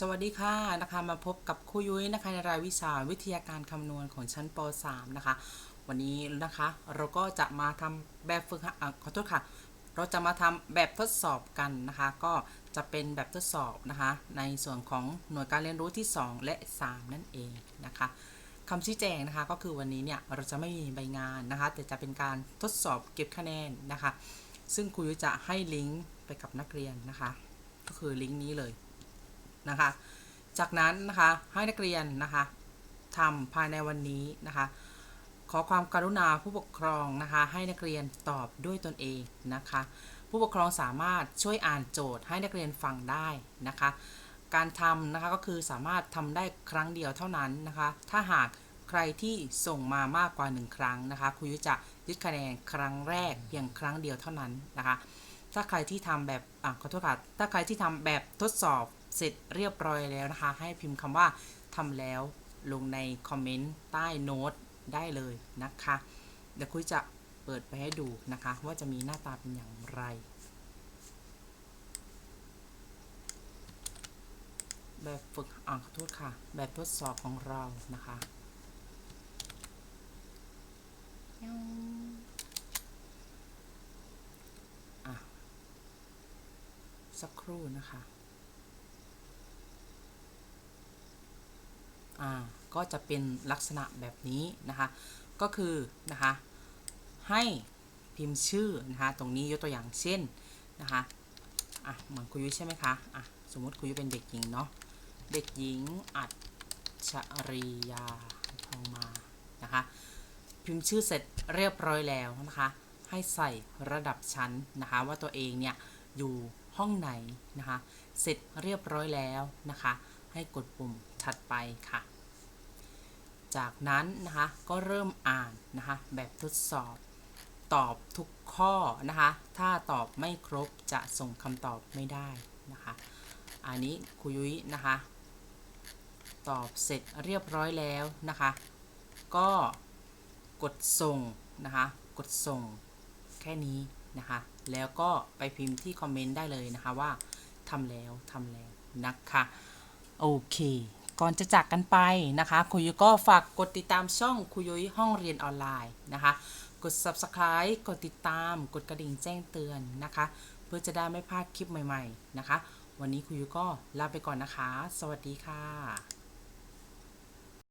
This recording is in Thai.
สวัสดีค่ะนะคะมาพบกับครูยุ้ยนะคะในรายวิชาวิทยาการคำนวณของชั้นป .3 นะคะ วันนี้นะคะเราก็จะมาทำแบบฝึกหัดอะขอโทษค่ะ เราจะมาทำแบบทดสอบกันนะคะ ก็จะเป็นแบบทดสอบนะคะ ในส่วนของหน่วยการเรียนรู้ที่ 2 และ 3 นั่นเองนะคะคำชี้แจงนะคะก็คือวันนี้เนี่ยเราจะไม่มีใบงานนะคะ แต่จะเป็นการทดสอบเก็บคะแนนนะคะ ซึ่งครูยุ้ยจะให้ลิงก์ไปกับนักเรียนนะคะ ก็คือลิงก์นี้เลย นะคะ จากนั้นนะคะให้นักเรียนนะคะทำภายในวันนี้นะคะ ขอความกรุณาผู้ปกครองนะคะ ให้นักเรียนตอบด้วยตนเองนะคะ ผู้ปกครองสามารถช่วยอ่านโจทย์ให้นักเรียนฟังได้นะคะ การทำนะคะก็คือสามารถทำได้ครั้งเดียวเท่านั้นนะคะ ถ้าหากใครที่ส่งมามากกว่า 1 ครั้งนะคะครูยุจะยึดคะแนนครั้งแรกเพียงครั้งเดียวเท่านั้นนะคะ ถ้าใครที่ทำแบบอะขอโทษค่ะถ้าใครที่ทำแบบทดสอบ เสร็จเรียบร้อยแล้วนะคะ ให้พิมพ์คำว่าทำแล้วลงในคอมเมนต์ใต้โน้ตได้เลยนะคะ เดี๋ยวคุยจะเปิดไปให้ดูนะคะ ว่าจะมีหน้าตาเป็นอย่างไร แบบฝึกอะขอโทษค่ะ แบบทดสอบของเรานะคะอะสักครู่นะคะ อ่า ก็จะเป็นลักษณะแบบนี้นะคะ ก็คือนะคะให้พิมพ์ชื่อนะคะตรงนี้ยกตัวอย่างเช่นนะคะอะเหมือนคุยุ้ยใช่ไหมคะอะสมมติคุยยุ้ยเป็นเด็กหญิงเนาะเด็กหญิงอัจฉริยาทองมานะคะพิมพ์ชื่อเสร็จเรียบร้อยแล้วนะคะให้ใส่ระดับชั้นนะคะว่าตัวเองเนี่ยอยู่ห้องไหนนะคะเสร็จเรียบร้อยแล้วนะคะให้กดปุ่มถัดไปค่ะ จากนั้นนะคะก็เริ่มอ่านนะคะแบบทดสอบ ตอบทุกข้อนะคะถ้าตอบไม่ครบจะส่งคำตอบไม่ได้นะคะอันนี้ครูยุ้ยนะคะตอบเสร็จเรียบร้อยแล้วนะคะ ก็กดส่งนะคะกดส่งแค่นี้นะคะ แล้วก็ไปพิมพ์ที่คอมเมนต์ได้เลยนะคะว่าทำแล้วทำแล้วนะคะ โอเค ก่อนจะจากกันไปนะคะคุยก็ฝากกดติดตามช่องคุยยุยห้องเรียนออนไลน์นะคะ กด subscribe กดติดตาม กดกระดิ่งแจ้งเตือนนะคะ เพื่อจะได้ไม่พลาดคลิปใหม่ ๆ นะคะ วันนี้คุยก็ลาไปก่อนนะคะ สวัสดีค่ะ